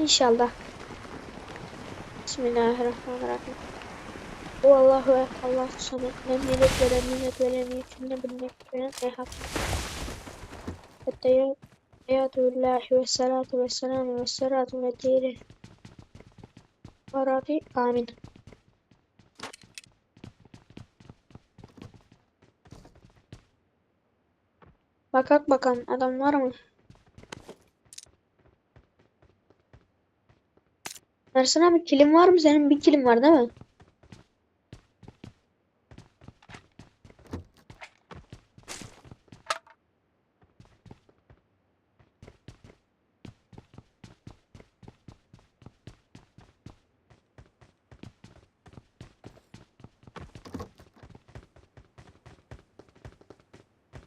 İnşallah. Bismillahirrahmanirrahim. Bu Allahu Ekber, Allahu Samet. Millet veren, millet veren, yükümlü bilmek veren. Hatta Eyatullahi ve salatu ve selamu ve salatu ve diri. Arabi. Amin. Bakak bakalım adam var mı? Ersin abi kilim var mı? Senin bir kilim var değil mi?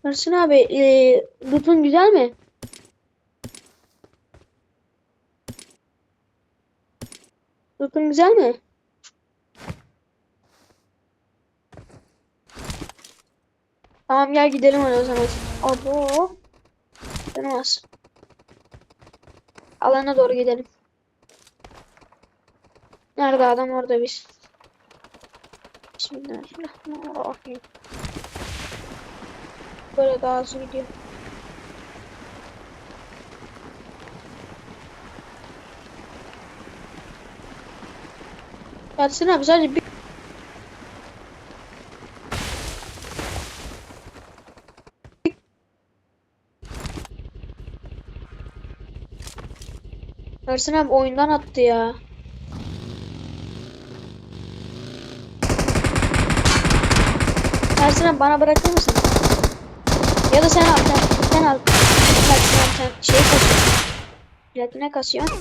Ersin abi, e, loot'un güzel mi? Güzel mi? Tamam gel gidelim hadi o zaman. Abo. Az. Alana doğru gidelim. Nerede adam orada biz. Bismillahirrahmanirrahim. Böyle daha hızlı gidiyor. Yatsın abi sadece bir Ersin abi oyundan attı ya. Ersin abi bana bırakır mısın? Ya da sen al sen, sen al. Sen, sen, şey kasıyorsun. Platine kasıyorsun.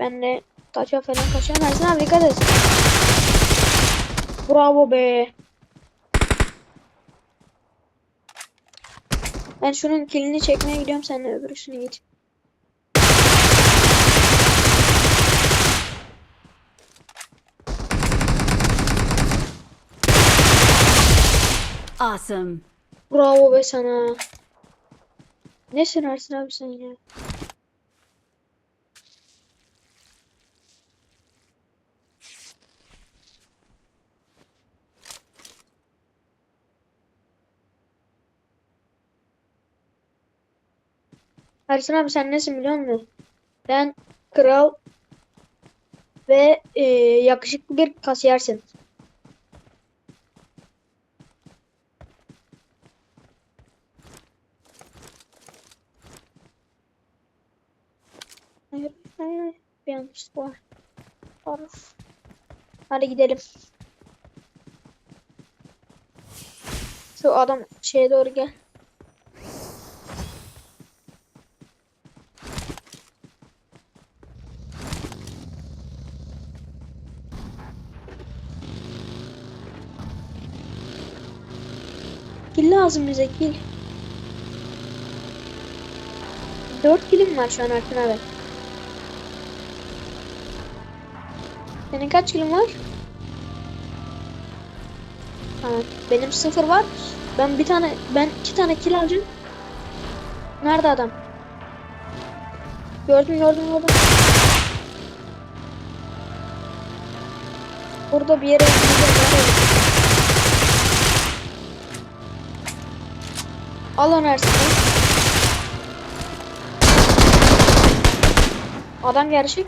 Ben de taça falan kasıyorum. Ersin abi dikkat et. Bravo be. Ben şunun kilini çekmeye gidiyorum. Sen de öbürüsünü git. Awesome. Bravo be sana. Nesin Ersin abi sen ya? Ersin abi sen nesin biliyor musun? Ben kral ve e, yakışıklı bir kasiyersin. Hayır, hayır. Bir yanlışlık var. Of. Hadi gidelim. Şu adam şeye doğru gel. Kil lazım bize kil. Dört kilim var şu an Erkin abi. Senin kaç kilin var? Ha, benim sıfır var. Ben bir tane, ben iki tane kil alacağım. Nerede adam? Gördüm, gördüm, gördüm. Burada bir yere gideceğim. Al onu Ersin. Adam gerçek.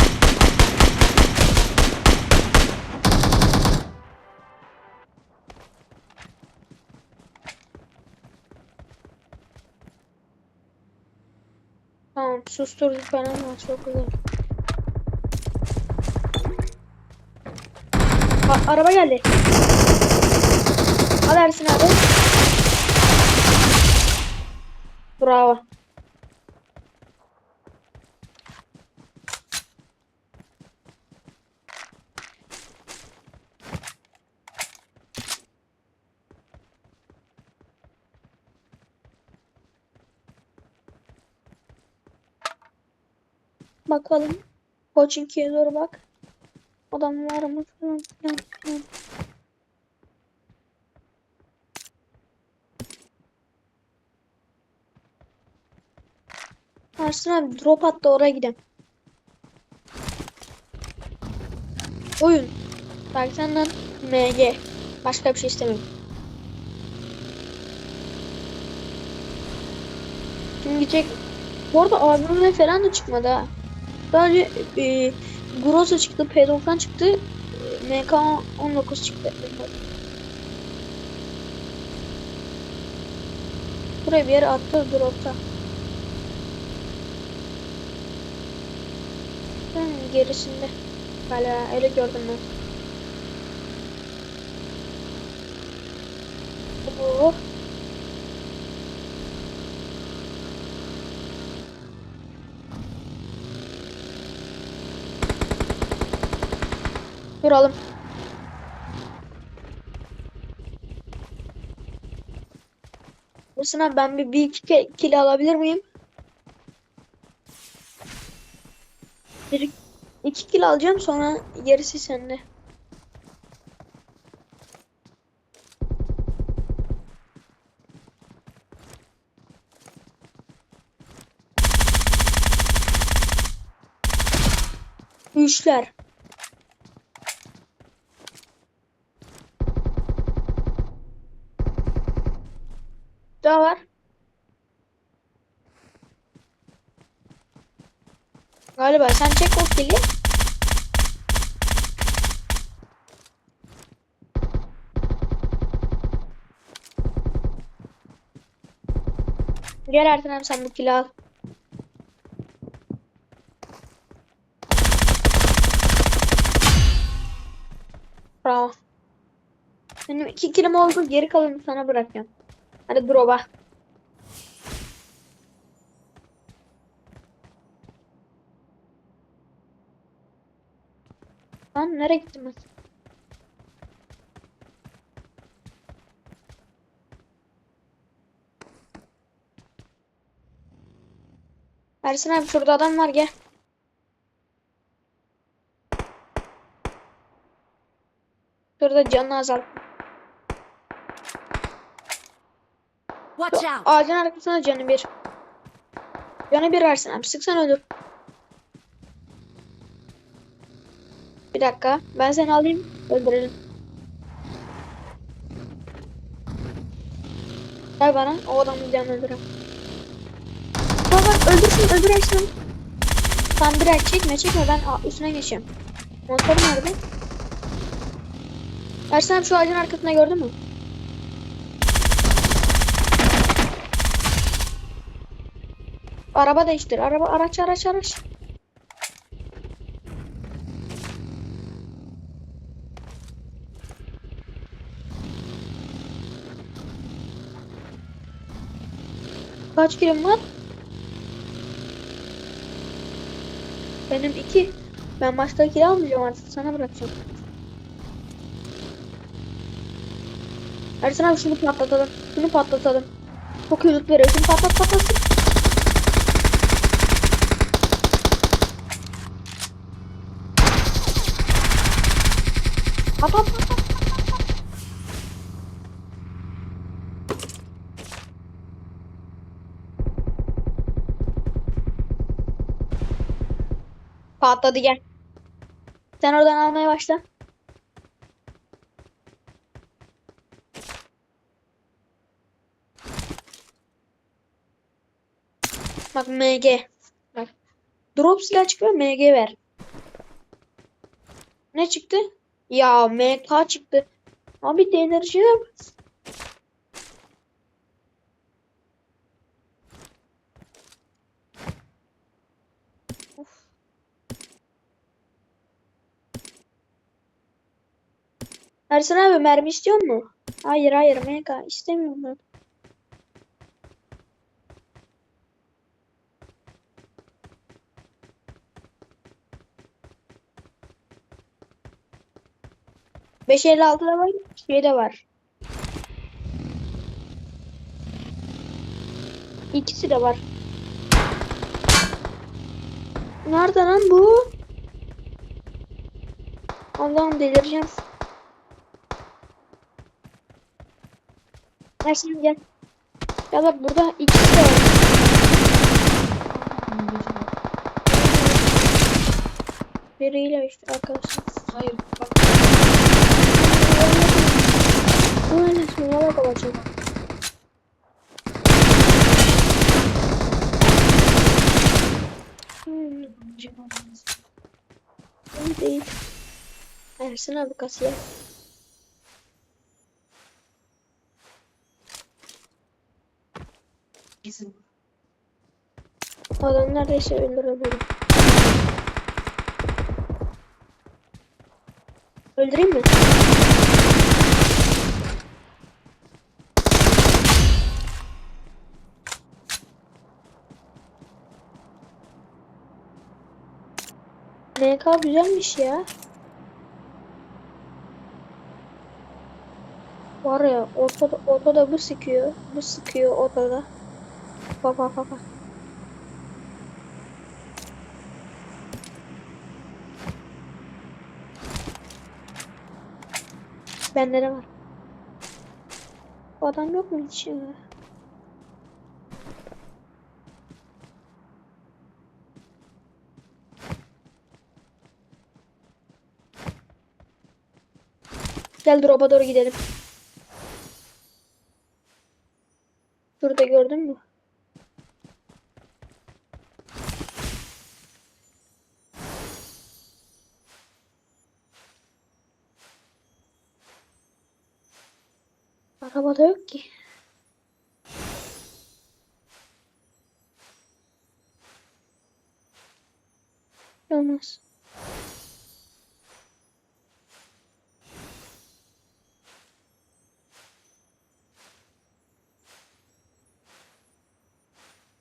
Tamam susturduk falan var çok güzel. A- araba geldi. Al Ersin abi. Bravo. Bakalım. Koçinki'ye doğru bak. Adam var mı falan filan. Ersin abi drop attı oraya gidelim. Oyun. Bak senden MG. Başka bir şey istemiyorum. Şimdi gidecek. Bu arada AVM falan da çıkmadı ha. Sadece e, Groza çıktı, P90 çıktı, e, MK19 çıktı. Buraya bir yere attı dropta. Gerisinde. Hala öyle gördüm ben. Oh. Duralım. Burasına ben bir, bir iki kilo alabilir miyim? Bir, iki kilo alacağım sonra gerisi sende. Üçler. Daha var. Galiba sen çek o kili. Gel Ertan sen bu kili al. Bravo. Benim iki kilim oldu. Geri kalanını sana bırakıyorum. Hadi drop'a. Lan nereye gittim ben? Ersin abi şurada adam var gel. Şurada canını azalt. Watch out! Ağacın arkasına canı bir. Canı bir Ersin abi sıksan ölür. Bir dakika ben seni alayım öldürelim. Ver bana o adamın canını öldürem. Bak bak öldürsün öldür Ersin abi. Tamam birer çekme çekme ben a- üstüne geçeyim. Motoru nerede? Ersin abi şu ağacın arkasında gördün mü? Araba değiştir. Araba araç araç araç. Kaç kilim var? Benim iki. Ben başka kilo almayacağım artık. Sana bırakacağım. Ersin abi şunu patlatalım. Şunu patlatalım. Çok yıllık veriyor. Şunu patlat patlat. Patlat patlat. Patladı gel. Sen oradan almaya başla. Bak MG. Bak. Drop silah çıkıyor MG ver. Ne çıktı? Ya MK çıktı. Abi denerjiye Ersin abi mermi istiyor mu? Hayır hayır MK istemiyorum ben. Beş elli altı da var. Şey de var. İkisi de var. Nerede lan bu? Allah'ım delireceğim. Ersin gel. Ya bak burada ikisi de var. Biriyle işte arkadaşlar. Hayır. Bak. Da bakacağım. Hmm, iyi değil. Ersin abi kasiyer. Kesin. Adam neredeyse öldüremedim. Öldüreyim mi? MK güzelmiş ya. Var ya ortada, ortada bu sıkıyor. Bu sıkıyor ortada. Bak bak bak. Bende de var. Bu adam yok mu hiç? Gel drop'a doğru gidelim.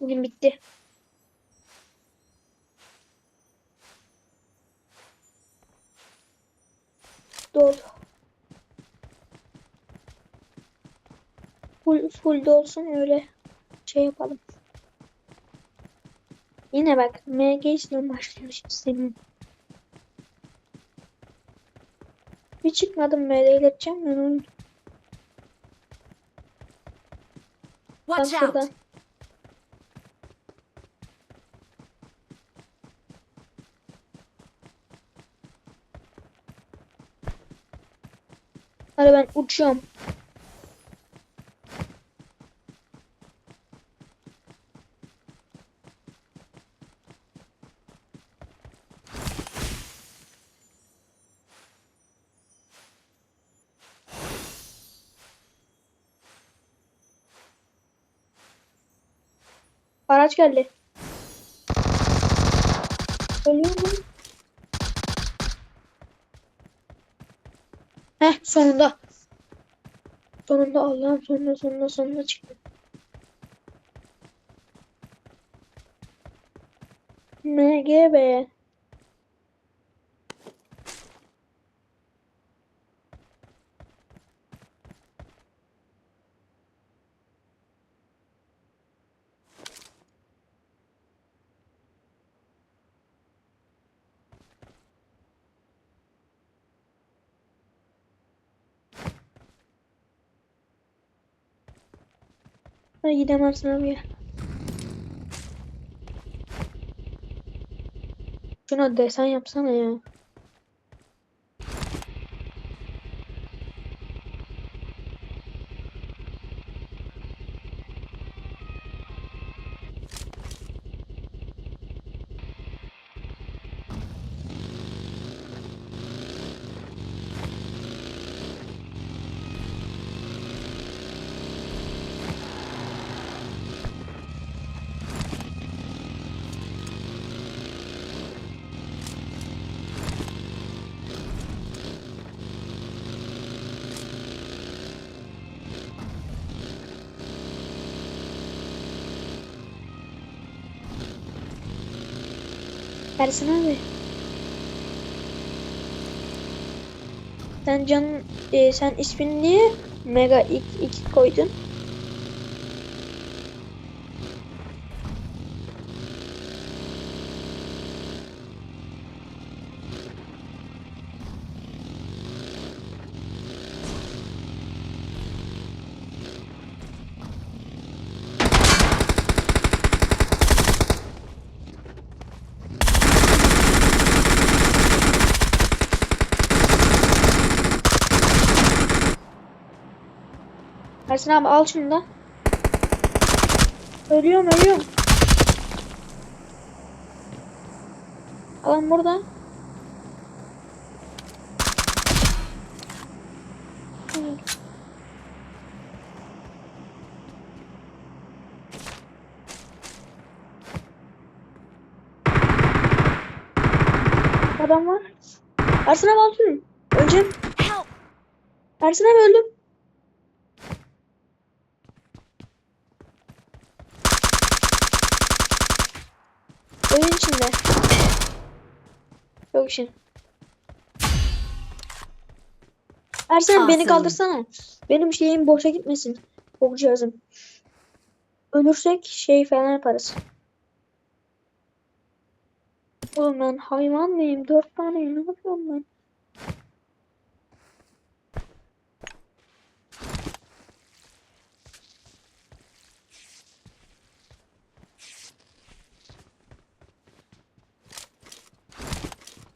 Bugün bitti. Dolu. Full, full de olsun öyle şey yapalım. Yine bak MG ile başlamış senin. Bir çıkmadım MG ileteceğim ben onu. Ben Watch out! Hadi ben uçuyorum. Araç geldi. Sonunda. Sonunda Allah'ım sonunda sonunda sonunda çıktı. MGB. Hadi gidemezsin abi. Şuna desen yapsana ya. Ersin abi. Sen can e, sen ismini niye Mega 2 koydun? Ersin abi al şunu da. Ölüyorum ölüyorum. Alan burada. Adam var. Ersin abi al şunu. Öleceğim. Ersin abi öldüm. Evin içinde. Yok işin. Ersin abi beni kaldırsana. Benim şeyim boşa gitmesin. Ok cihazım. Ölürsek şey falan yaparız. Oğlum ben hayvan mıyım? Dört tane ne yapıyorum ben?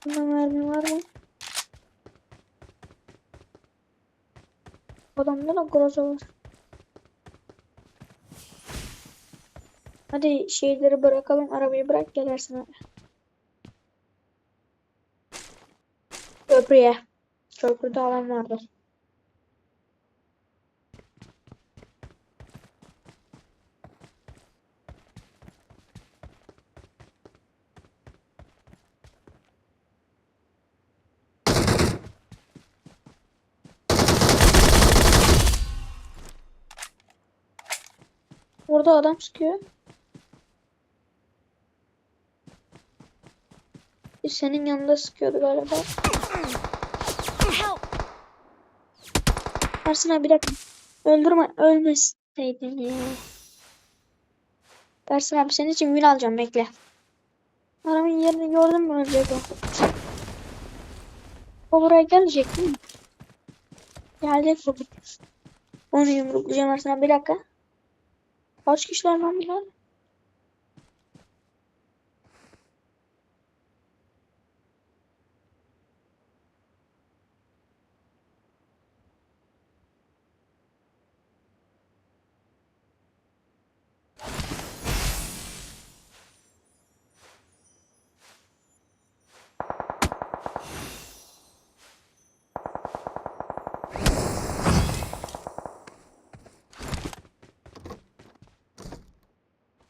Bunda mermi var mı? Adamda da groza var. Hadi şeyleri bırakalım. Arabayı bırak gelirsin abi. Köprüye. Köprüde alan vardı. Orada adam sıkıyor. Senin yanında sıkıyordu galiba. Ersin bir dakika. Öldürme, ölmeseydin ya. Ersin abi senin için gül alacağım bekle. Adamın yerini gördün mü ölecek o. O buraya gelecek değil mi? Gelecek bu. Onu yumruklayacağım Ersin bir dakika. Kaç kişiler lan?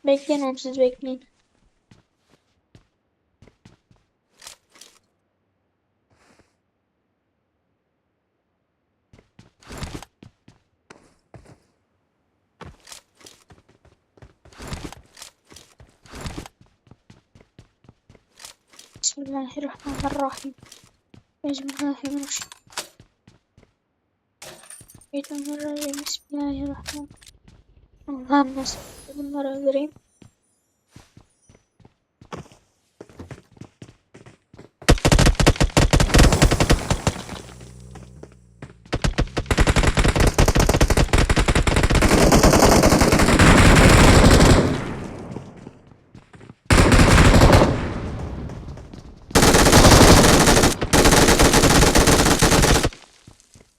Bekleyin oğlum siz bekleyin. Bismillahirrahmanirrahim. Bismillahirrahmanirrahim. Bismillahirrahmanirrahim. Bismillahirrahmanirrahim. Allah'ım nasıl bunları öldüreyim.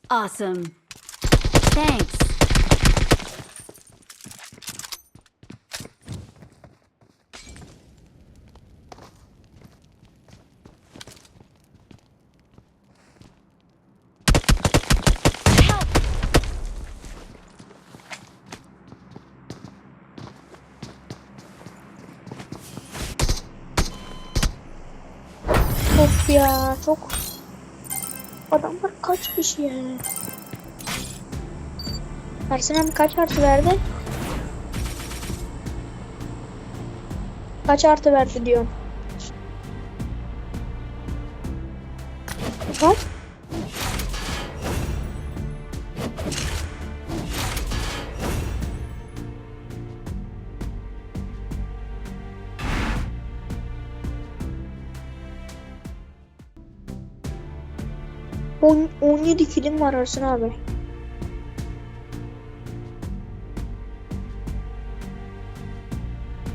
Awesome. Thanks. Help! Of ya çok adamlar kaç kişi ya? Ersin kaç artı verdi? Kaç artı verdi diyorum. Kaç? On, 17 kilim var Ersin abi.